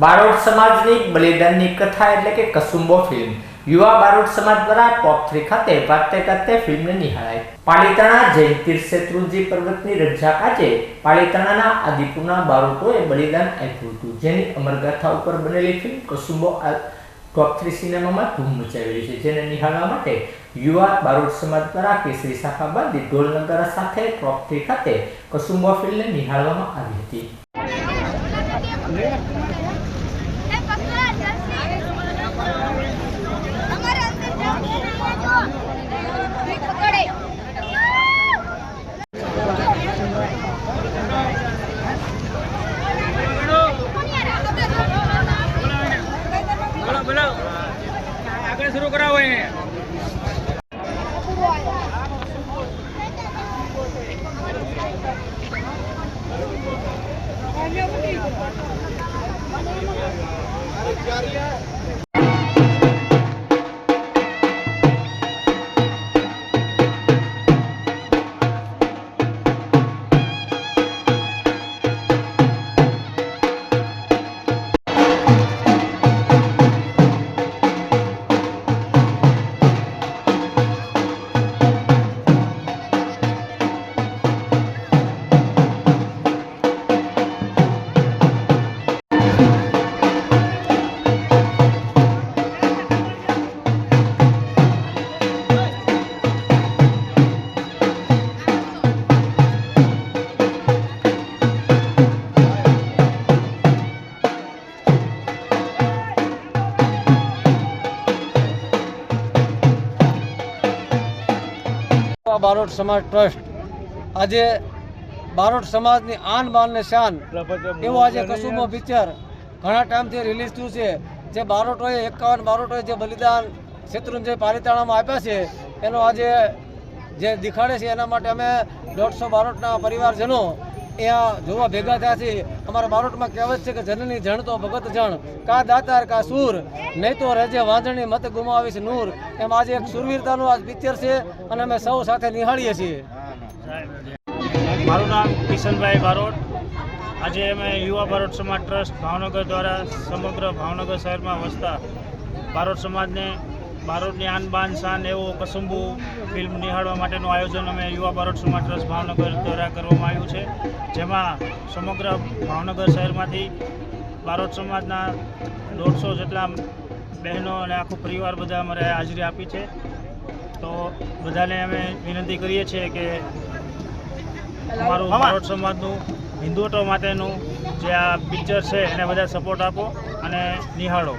બારોટ સમાજની બલિદાનની કથા એટલે કે કસુંબો ફિલ્મ. યુવા બારોટ સમાજ દ્વારા ટોપ થ્રી ખાતે વાતે કરતે ફિલ્મને નિહાળાઈ. પાલિતાણા જૈન તીર્થશેત્રુજી પર્વતની રજા કાચે પાલિતાણાના આદિપુરના બારોટોએ બલિદાન આપ્યું હતું. જેની અમરગાથા ઉપર બનેલી ફિલ્મ કસુંબો ટોપ થ્રી સિનેમામાં ધૂમ મચાવી રહી છે. જેને નિહાળવા માટે યુવા બારોટ સમાજ દ્વારા કેસરી શાખા બાદ ઢોલ નગારા સાથે ટોપ થ્રી ખાતે કસુંબો ફિલ્મને નિહાળવામાં આવી હતી. શરૂ કરાવો એને. બારોટ સમાજ ટ્રસ્ટ. આજે બારોટ સમાજની આન, બાન ને શાન એવું આજે કસુમો પિક્ચર ઘણા ટાઈમથી રિલીઝ થયું છે. જે બારોટોએ, એકાવન બારોટોએ જે બલિદાન શત્રુંજય પાલિતાણામાં આપ્યા છે, એનો આજે જે દેખાડે છે, એના માટે અમે દોઢસો બારોટના પરિવારજનો અહીંયા જોવા ભેગા થયા છે. અમારા બારોટમાં કહેવત છે કે જનની જણ તો ભગત જણ. કા દાતાર, કા સૂર. નહીં તો રજે વાંધણી મત ગુમાવીશ નૂર. એમ આજે એક સુરવીરતાનું આજ પિક્ચર છે અને અમે સૌ સાથે નિહાળીએ છીએ. મારું નામ કિશનભાઈ બારોટ. આજે અમે યુવા બારોટ સમાજ ટ્રસ્ટ ભાવનગર દ્વારા સમગ્ર ભાવનગર શહેરમાં વસતા બારોટ સમાજને બારોટની આન બાન શાન એવો કસુંબુ ફિલ્મ નિહાળવા માટેનું આયોજન અમે યુવા બારોટ સમાજ ટ્રસ્ટ ભાવનગર દ્વારા કરવામાં આવ્યું છે. જેમાં સમગ્ર ભાવનગર શહેરમાંથી બારોટ સમાજના દોઢસો જેટલા બહેનો અને આખો પરિવાર બધા અમારે હાજરી આપી છે. તો બધાને અમે વિનંતી કરીએ છીએ કે અમારું બારોટ સમાજનું હિન્દુત્વ માટેનું જે આ પિક્ચર છે એને બધા સપોર્ટ આપો અને નિહાળો.